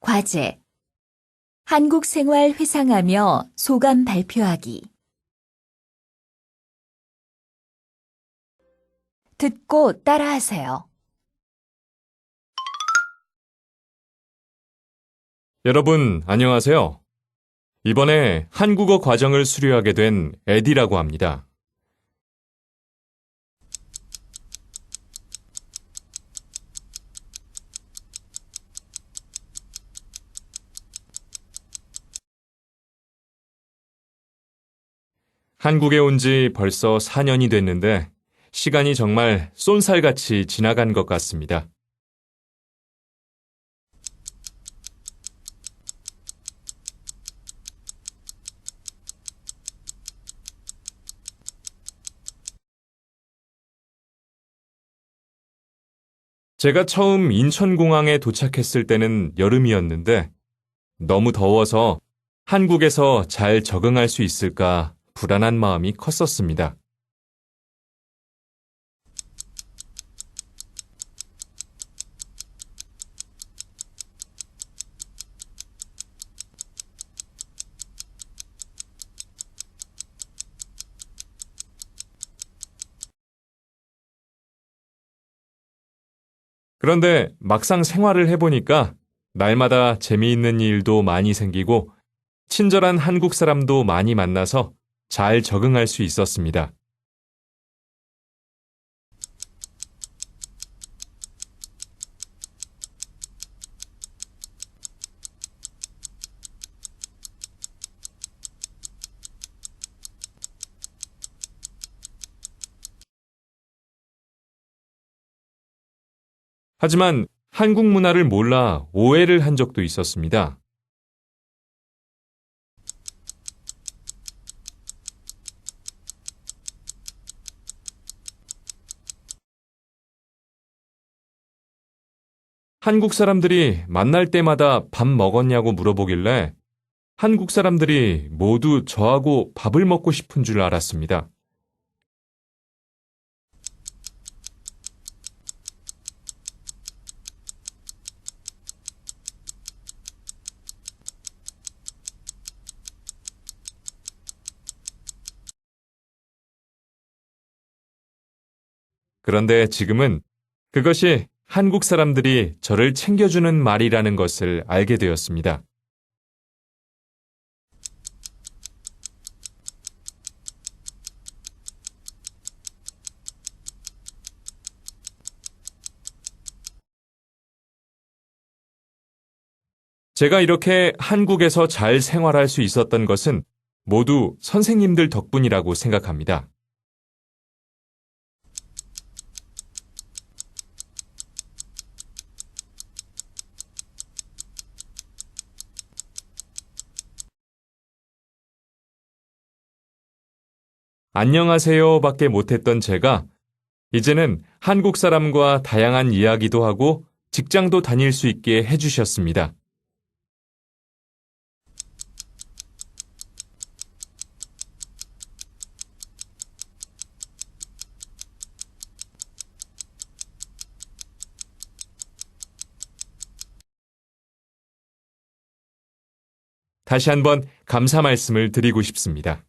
과제. 한국 생활 회상하며 소감 발표하기. 듣고 따라하세요. 여러분, 안녕하세요. 이번에 한국어 과정을 수료하게 된 에디라고 합니다. 한국에 온 지 벌써 4년이 됐는데 시간이 정말 쏜살같이 지나간 것 같습니다. 제가 처음 인천공항에 도착했을 때는 여름이었는데 너무 더워서 한국에서 잘 적응할 수 있을까 불안한 마음이 컸었습니다. 그런데 막상 생활을 해보니까 날마다 재미있는 일도 많이 생기고 친절한 한국 사람도 많이 만나서 잘 적응할 수 있었습니다. 하지만 한국 문화를 몰라 오해를 한 적도 있었습니다. 한국 사람들이 만날 때마다 밥 먹었냐고 물어보길래 한국 사람들이 모두 저하고 밥을 먹고 싶은 줄 알았습니다. 그런데 지금은 그것이 한국 사람들이 저를 챙겨주는 말이라는 것을 알게 되었습니다. 제가 이렇게 한국에서 잘 생활할 수 있었던 것은 모두 선생님들 덕분이라고 생각합니다. 안녕하세요 밖에 못했던 제가 이제는 한국 사람과 다양한 이야기도 하고 직장도 다닐 수 있게 해주셨습니다. 다시 한번 감사 말씀을 드리고 싶습니다.